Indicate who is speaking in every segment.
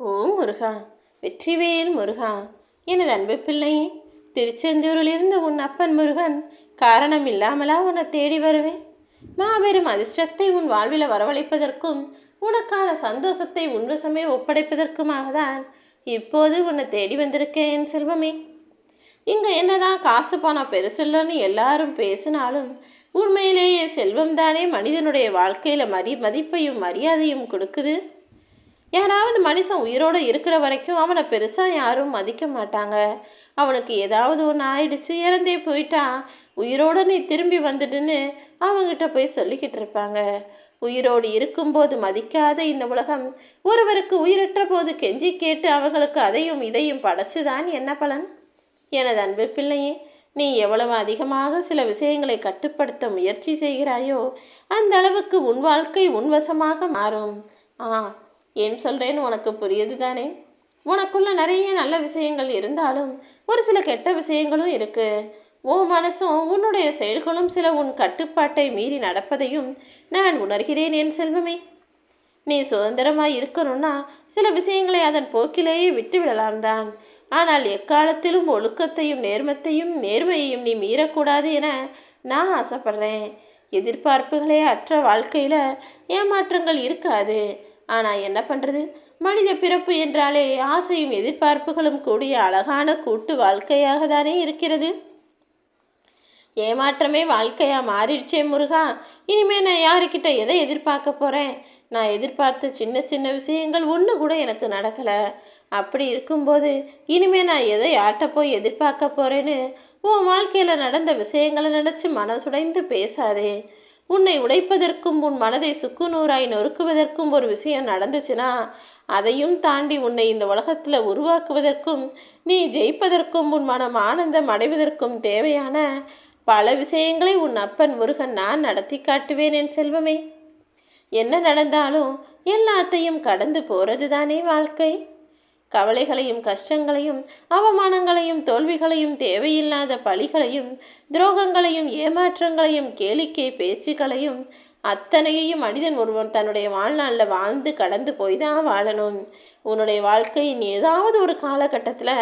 Speaker 1: ஓ முருகா வெற்றிவேல் முருகா எனது அன்பு பிள்ளையே திருச்செந்தூரிலிருந்து உன் அப்பன் முருகன் காரணம் இல்லாமலா உன்னை தேடி வருவேன். மாபெரும் அதிர்ஷ்டத்தை உன் வாழ்வில் வரவழைப்பதற்கும் உனக்கான சந்தோஷத்தை உன்வசமே ஒப்படைப்பதற்குமாக தான் இப்போது உன்னை தேடி வந்திருக்கேன் என் செல்வமே. இங்கே என்னதான் காசு பணம் பெருசில்லன்னு எல்லாரும் பேசினாலும் உண்மையிலேயே செல்வம் தானே மனிதனுடைய வாழ்க்கையில் மரி மதிப்பையும் மரியாதையும் கொடுக்குது? யாராவது மனுஷன் உயிரோடு இருக்கிற வரைக்கும் அவனை பெருசாக யாரும் மதிக்க மாட்டாங்க. அவனுக்கு ஏதாவது ஒன்று ஆயிடுச்சு இறந்தே போயிட்டான். உயிரோடு நீ திரும்பி வந்துடுன்னு அவங்ககிட்ட போய் சொல்லிக்கிட்டு இருப்பாங்க. உயிரோடு இருக்கும்போது மதிக்காத இந்த உலகம் ஒருவருக்கு உயிரற்ற போது கெஞ்சி கேட்டு அவர்களுக்கு அதையும் இதையும் படைச்சுதான் என்ன பலன்? எனது அன்பு பிள்ளையே நீ எவ்வளவு அதிகமாக சில விஷயங்களை கட்டுப்படுத்த முயற்சி செய்கிறாயோ அந்த அளவுக்கு உன் வாழ்க்கை உன்வசமாக மாறும். ஆ ஏன் சொல்கிறேன்னு உனக்கு புரியுது தானே? உனக்குள்ள நிறைய நல்ல விஷயங்கள் இருந்தாலும் ஒரு சில கெட்ட விஷயங்களும் இருக்குது உன் மனசும் உன்னுடைய செயல்களும் சில உன் கட்டுப்பாட்டை மீறி நடப்பதையும் நான் உணர்கிறேன் என் செல்வமே. நீ சுதந்திரமாக இருக்கணும்னா சில விஷயங்களை அதன் போக்கிலேயே விட்டு விடலாம் தான். ஆனால் எக்காலத்திலும் ஒழுக்கத்தையும் நேர்மத்தையும் நேர்மையையும் நீ மீறக்கூடாது என நான் ஆசைப்படுறேன். எதிர்பார்ப்புகளே அற்ற வாழ்க்கையில் ஏமாற்றங்கள் இருக்காது. ஆனால் என்ன பண்ணுறது மனித பிறப்பு என்றாலே ஆசையும் எதிர்பார்ப்புகளும் கூடிய அழகான கூட்டு வாழ்க்கையாக தானே இருக்கிறது. ஏமாற்றமே வாழ்க்கையாக மாறிடுச்சே முருகா. இனிமேல் நான் யாருக்கிட்ட எதை எதிர்பார்க்க போகிறேன் நான் எதிர்பார்த்த சின்ன சின்ன விஷயங்கள் ஒன்று கூட எனக்கு நடக்கலை. அப்படி இருக்கும்போது இனிமேல் நான் எதை யார்கிட்ட போய் எதிர்பார்க்க போகிறேன்னு உன் வாழ்க்கையில் நடந்த விஷயங்களை நினச்சி மனசுடைந்து பேசாதே. உன்னை உடைப்பதற்கும் உன் மனதை சுக்குநூறாய் நொறுக்குவதற்கும் ஒரு விஷயம் நடந்துச்சுன்னா அதையும் தாண்டி உன்னை இந்த உலகத்தில் உருவாக்குவதற்கும் நீ ஜெயிப்பதற்கும் உன் மனம் ஆனந்தம் அடைவதற்கும் தேவையான பல விஷயங்களை உன் அப்பன் முருகன் நான் நடத்தி காட்டுவேன் என் செல்வமே. என்ன நடந்தாலும் எல்லாத்தையும் கடந்து போகிறது தானே வாழ்க்கை? கவலைகளையும் கஷ்டங்களையும் அவமானங்களையும் தோல்விகளையும் தேவையில்லாத பழிகளையும் துரோகங்களையும் ஏமாற்றங்களையும் கேளிக்கை பேச்சுக்களையும் அத்தனையையும் மனிதன் ஒருவன் தன்னுடைய வாழ்நாளில் வாழ்ந்து கடந்து போய் தான் வாழணும். உன்னுடைய வாழ்க்கையின் ஏதாவது ஒரு காலகட்டத்தில்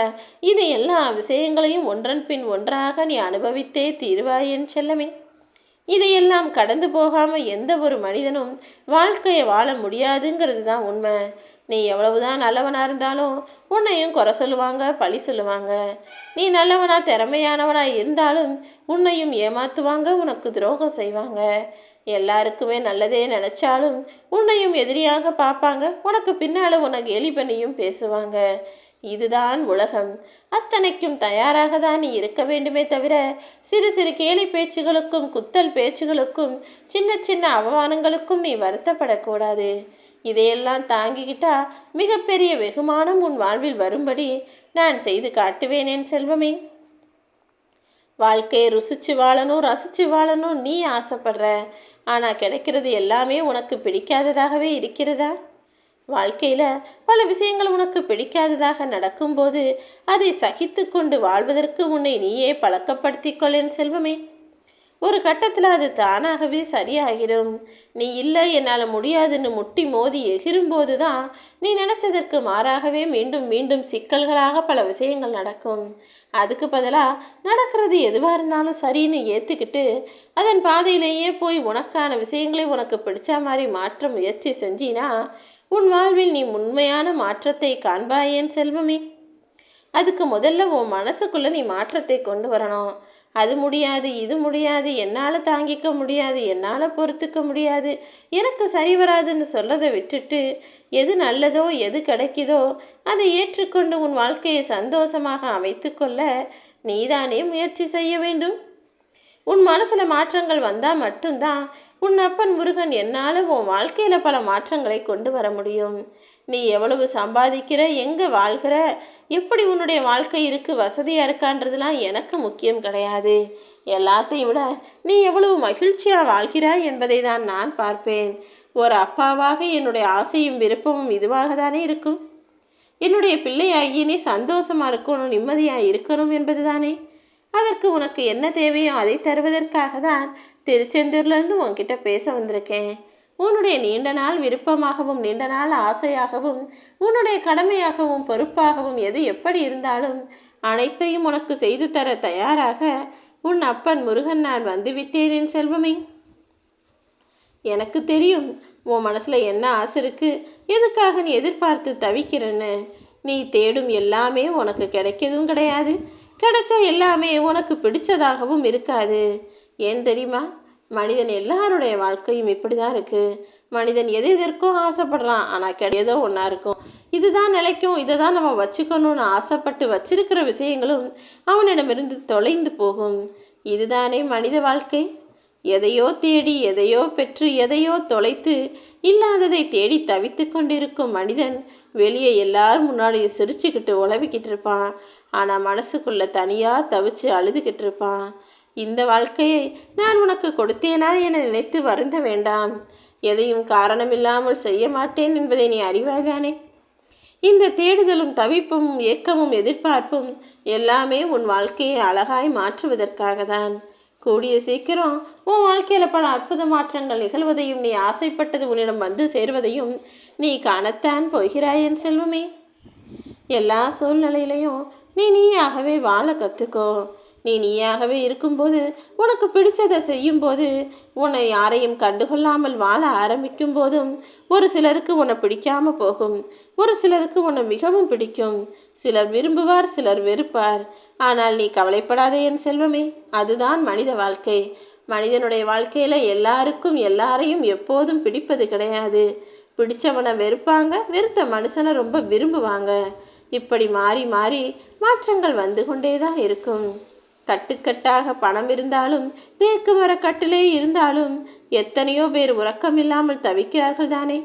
Speaker 1: இது எல்லா விஷயங்களையும் ஒன்றன் பின் ஒன்றாக நீ அனுபவித்தே தீர்வாயன் செல்லமே. இதையெல்லாம் கடந்து போகாமல் எந்த ஒரு மனிதனும் வாழ்க்கையை வாழ முடியாதுங்கிறது தான் உண்மை. நீ எவ்வளவுதான் நல்லவனாக இருந்தாலும் உன்னையும் குறை சொல்லுவாங்க பழி சொல்லுவாங்க. நீ நல்லவனா திறமையானவனாக இருந்தாலும் உன்னையும் ஏமாத்துவாங்க உனக்கு துரோகம் செய்வாங்க. எல்லாருக்குமே நல்லதே நினச்சாலும் உன்னையும் எதிரியாக பார்ப்பாங்க. உனக்கு பின்னால் உனக்கு எலி பண்ணியும் பேசுவாங்க. இதுதான் உலகம். அத்தனைக்கும் தயாராக தான் நீ இருக்க வேண்டுமே தவிர சிறு சிறு கேலி பேச்சுகளுக்கும் குத்தல் பேச்சுகளுக்கும் சின்ன சின்ன அவமானங்களுக்கும் நீ வருத்தப்படக்கூடாது. இதையெல்லாம் தாங்கிக்கிட்டா மிகப்பெரிய வெகுமானம் உன் வாழ்வில் வரும்படி நான் செய்து காட்டுவேன் என் செல்வமே. வாழ்க்கையை ருசிச்சு வாழணும் ரசிச்சு வாழணும் நீ ஆசைப்படுற. ஆனால் கிடைக்கிறது எல்லாமே உனக்கு பிடிக்காததாகவே இருக்கிறதா? வாழ்க்கையில் பல விஷயங்கள் உனக்கு பிடிக்காததாக நடக்கும்போது அதை சகித்து கொண்டு வாழ்வதற்கு உன்னை நீயே பழக்கப்படுத்திக் என் செல்வமே. ஒரு கட்டத்தில் அது தானாகவே சரியாகிடும். நீ இல்லை என்னால் முடியாதுன்னு முட்டி மோதி எகிரும்போது தான் நீ நினச்சதற்கு மாறாகவே மீண்டும் மீண்டும் சிக்கல்களாக பல விஷயங்கள் நடக்கும். அதுக்கு பதிலாக நடக்கிறது எதுவாக இருந்தாலும் சரின்னு ஏற்றுக்கிட்டு அதன் பாதையிலேயே போய் உனக்கான விஷயங்களை உனக்கு பிடிச்ச மாதிரி மாற்ற முயற்சி செஞ்சினா உன் வாழ்வில் நீ உண்மையான மாற்றத்தை காண்பாயேன் செல்வமே. அதுக்கு முதல்ல உன் மனசுக்குள்ளே நீ மாற்றத்தை கொண்டு வரணும். அது முடியாது இது முடியாது என்னால் தாங்கிக்க முடியாது என்னால் பொறுத்துக்க முடியாது எனக்கு சரி வராதுன்னு சொல்லதை விட்டுட்டு எது நல்லதோ எது கிடைக்குதோ அதை ஏற்றுக்கொண்டு உன் வாழ்க்கையை சந்தோஷமாக அமைத்துக்கொள்ள நீதானே முயற்சி செய்ய வேண்டும். உன் மனசில் மாற்றங்கள் வந்தால் மட்டும்தான் உன் அப்பன் முருகன் என்னால் உன் வாழ்க்கையில் பல மாற்றங்களை கொண்டு வர முடியும். நீ எவ்வளவு சம்பாதிக்கிற? எங்கே வாழ்கிற? எப்படி உன்னுடைய வாழ்க்கை இருக்குது வசதியாக இருக்கான்றதுலாம் எனக்கு முக்கியம் கிடையாது. எல்லாத்தையும் விட நீ எவ்வளவு மகிழ்ச்சியாக வாழ்கிறாய் என்பதை தான் நான் பார்ப்பேன். ஒரு அப்பாவாக என்னுடைய ஆசையும் விருப்பமும் இதுவாக தானே இருக்கும்? என்னுடைய பிள்ளையாகி நீ சந்தோஷமாக இருக்கணும் நிம்மதியாக இருக்கணும் என்பது தானே அதற்கு உனக்கு என்ன தேவையோ அதை தருவதற்காக தான் திருச்செந்தூர்லேருந்து உன்கிட்ட பேச வந்திருக்கேன். உன்னுடைய நீண்ட நாள் விருப்பமாகவும் நீண்ட நாள் ஆசையாகவும் உன்னுடைய கடமையாகவும் பொறுப்பாகவும் எது எப்படி இருந்தாலும் அனைத்தையும் உனக்கு செய்து தர தயாராக உன் அப்பன் முருகன் நான் வந்துவிட்டேன் என் செல்வமே. எனக்கு தெரியும் உன் மனசில் என்ன ஆசை இருக்கு எதுக்காக நீ எதிர்பார்த்து தவிக்கிறன்னு. நீ தேடும் எல்லாமே உனக்கு கிடைக்கதும் கிடையாது. கிடைச்ச எல்லாமே உனக்கு பிடிச்சதாகவும் இருக்காது. ஏன் தெரியுமா? மனிதன் எல்லாருடைய வாழ்க்கையும் இப்படி தான் இருக்குது மனிதன் எது எதற்கோ ஆசைப்படுறான் ஆனால் கிடையதோ ஒன்றா இருக்கும். இதுதான் நிலைக்கும் இதை தான் நம்ம வச்சுக்கணும்னு ஆசைப்பட்டு வச்சிருக்கிற விஷயங்களும் அவனிடமிருந்து தொலைந்து போகும். இதுதானே மனித வாழ்க்கை? எதையோ தேடி எதையோ பெற்று எதையோ தொலைத்து இல்லாததை தேடி தவித்து கொண்டிருக்கும் மனிதன் வெளியே எல்லாரும் முன்னாடியும் சிரிச்சுக்கிட்டு உழவிக்கிட்டு இருப்பான். ஆனால் மனசுக்குள்ளே தனியாக தவிச்சு அழுதுகிட்டு இருப்பான். இந்த வாழ்க்கையை நான் உனக்கு கொடுத்தேனா என நினைத்து வருந்த வேண்டாம். எதையும் காரணமில்லாமல் செய்ய மாட்டேன் என்பதை நீ அறிவாய்தானே இந்த தேடுதலும் தவிப்பும் ஏக்கமும் எதிர்பார்ப்பும் எல்லாமே உன் வாழ்க்கையை அழகாய் மாற்றுவதற்காக தான் கூடிய சீக்கிரம் உன் வாழ்க்கையில் பல அற்புத மாற்றங்கள் நிகழ்வதையும் நீ ஆசைப்பட்டது உன்னிடம் வந்து சேர்வதையும் நீ காணத்தான் போகிறாய் என் செல்வமே. எல்லா சூழ்நிலையிலையும் நீ நீயாகவே வாழ கற்றுக்கோ நீ நீயாகவே இருக்கும்போது உனக்கு பிடிச்சதை செய்யும்போது உன்னை யாரையும் கண்டுகொள்ளாமல் வாழ ஆரம்பிக்கும் போதும் ஒரு சிலருக்கு உன்னை பிடிக்காம போகும் ஒரு சிலருக்கு உன்னை மிகவும் பிடிக்கும். சிலர் விரும்புவார் சிலர் வெறுப்பார். ஆனால் நீ கவலைப்படாதே என் செல்வமே அதுதான் மனித வாழ்க்கை. மனிதனுடைய வாழ்க்கையில் எல்லாருக்கும் எல்லாரையும் எப்போதும் பிடிப்பது கிடையாது. பிடிச்சவனை வெறுப்பாங்க வெறுத்த மனுஷனை ரொம்ப விரும்புவாங்க. இப்படி மாறி மாறி மாற்றங்கள் வந்து கொண்டே தான் இருக்கும். கட்டுக்கட்டாக பணம் இருந்தாலும் தேக்கு மரக்கட்டிலே இருந்தாலும் எத்தனையோ பேர் உறக்கம் இல்லாமல் தவிக்கிறார்கள் தானே?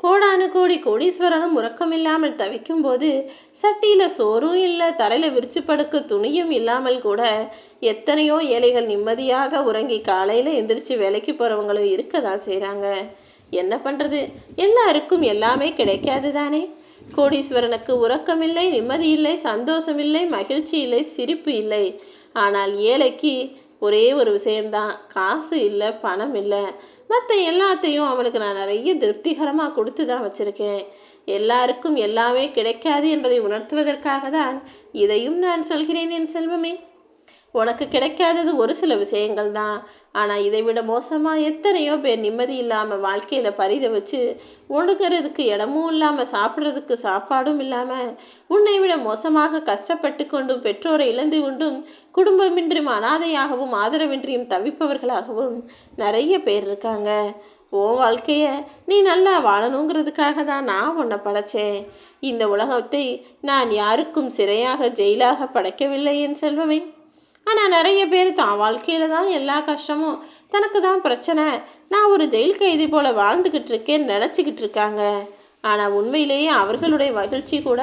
Speaker 1: கோடானு கோடி கோடீஸ்வரனும் உறக்கம் இல்லாமல் தவிக்கும் போது சட்டியில் சோறும் இல்லை தரையில் விரிச்சு படுக்க துணியும் இல்லாமல் கூட எத்தனையோ ஏழைகள் நிம்மதியாக உறங்கி காலையில் எந்திரிச்சு வேலைக்கு போகிறவங்களும் இருக்க தான் செய்கிறாங்க என்ன பண்ணுறது எல்லாருக்கும் எல்லாமே கிடைக்காது தானே? கோடீஸ்வரனுக்கு உறக்கமில்லை நிம்மதியில்லை சந்தோஷமில்லை மகிழ்ச்சி இல்லை சிரிப்பு இல்லை. ஆனால் ஏழைக்கு ஒரே ஒரு விஷயம்தான் காசு இல்லை பணம் இல்லை. மற்ற எல்லாத்தையும் அவனுக்கு நான் நிறைய திருப்திகரமாக கொடுத்து தான் வச்சுருக்கேன். எல்லாருக்கும் எல்லாமே கிடைக்காது என்பதை உணர்த்துவதற்காக தான் இதையும் நான் சொல்கிறேன் என் செல்வமே. உனக்கு கிடைக்காதது ஒரு சில விஷயங்கள் தான் ஆனால் இதை விட மோசமாக எத்தனையோ பேர் நிம்மதி இல்லாமல் வாழ்க்கையில் பரித வச்சு ஒழுகிறதுக்கு இடமும் இல்லாமல் சாப்பிட்றதுக்கு சாப்பாடும் இல்லாமல் உன்னை விட மோசமாக கஷ்டப்பட்டு கொண்டும் பெற்றோரை இழந்து கொண்டும் குடும்பமின்றும் அனாதையாகவும் ஆதரவின்றியும் தவிப்பவர்களாகவும் நிறைய பேர் இருக்காங்க. ஓ வாழ்க்கையை நீ நல்லா வாழணுங்கிறதுக்காக தான் நான் உன்னை படைச்சேன். இந்த உலகத்தை நான் யாருக்கும் சிறையாக ஜெயிலாக படைக்கவில்லை என் செல்வமே. ஆனால் நிறைய பேர் தான் வாழ்க்கையில் தான் எல்லா கஷ்டமும் தனக்கு தான் பிரச்சனை. நான் ஒரு ஜெயில் கைதி போல் வாழ்ந்துக்கிட்டு இருக்கேன்னு நினச்சிக்கிட்டு இருக்காங்க. ஆனால் உண்மையிலேயே அவர்களுடைய மகிழ்ச்சி கூட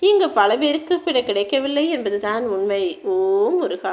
Speaker 1: இங்கு பல பேருக்கு கிடைக்கவில்லை என்பதுதான் உண்மை. ஓ முருகா!